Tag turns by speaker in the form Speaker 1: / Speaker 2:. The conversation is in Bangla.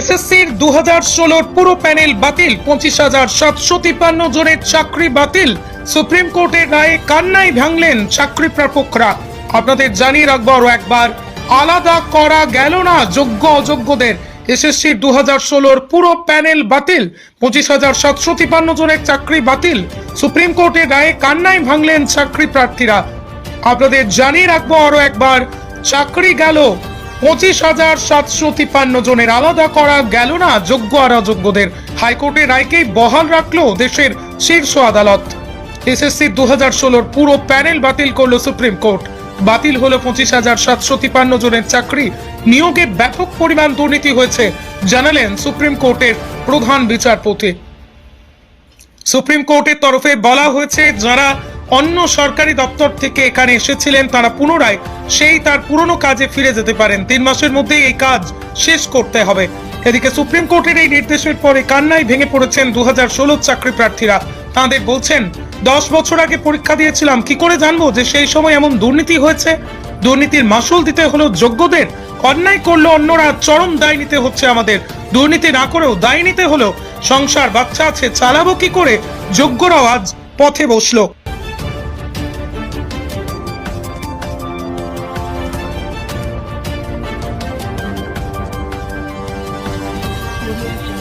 Speaker 1: এসএসসির দু হাজার ষোলোর পুরো প্যানেল বাতিল, পঁচিশ হাজার সাতশো তিপ্পান্ন জনের চাকরি বাতিল। সুপ্রিম কোর্টের রায়ে কান্নাই ভাঙলেন চাকরি প্রাপকরা। আপনাদের জানিয়ে একবার, আলাদা করা গেল না যোগ্য অযোগ্যদের। দু হাজার ষোলোর পুরো প্যানেল বাতিল, পঁচিশ হাজার সাতশো তিপ্পান্ন জনের চাকরি বাতিল। সুপ্রিম কোর্টের রায়ে ভাঙলেন চাকরি প্রার্থীরা। আপনাদের জানিয়ে রাখব আরও একবার, চাকরি গেল পঁচিশ হাজার সাতশো তিপ্পান্ন জনের আলাদা করা গেল না যোগ্য আর অযোগ্যদের। হাইকোর্টের রায়কেই বহাল রাখল দেশের শীর্ষ আদালত। এসএসসি দু হাজার ষোলোর পুরো প্যানেল বাতিল করল সুপ্রিম কোর্ট। বাতিল হলো পঁচিশ হাজার সাতশো তিপ্পান্ন জনের চাকরি। নিয়োগে ব্যাপক পরিমাণ দুর্নীতি হয়েছে, জানালেন সুপ্রিম কোর্টের প্রধান বিচারপতি। সুপ্রিম কোর্টের তরফে বলা হয়েছে, যারা অন্য সরকারি দপ্তর থেকে এখানে এসেছিলেন, তারা পুনরায় সেই তার পুরনো কাজে ফিরে যেতে পারেন। তিন মাসের মধ্যে এই কাজ শেষ করতে হবে। এদিকে সুপ্রিম কোর্টের এই নির্দেশের পরে কান্নায় ভেঙে পড়েছেন দু হাজার ষোলো চাকরি প্রার্থীরা। তাঁদের বলছেন, দশ বছর আগে পরীক্ষা দিয়েছিলাম, কি করে জানব যে সেই সময় এমন দুর্নীতি হয়েছে? দুর্নীতির মাসুল দিতে হলো যোগ্যদের অন্যায় করল অন্যরা চরম দায় নিতে হচ্ছে আমাদের। দুর্নীতি না করেও দায় নিতে হলো সংসার বাচ্চা আছে, চালাবো কি করে? যোগ্যরাও আজ পথে বসল। Thank you.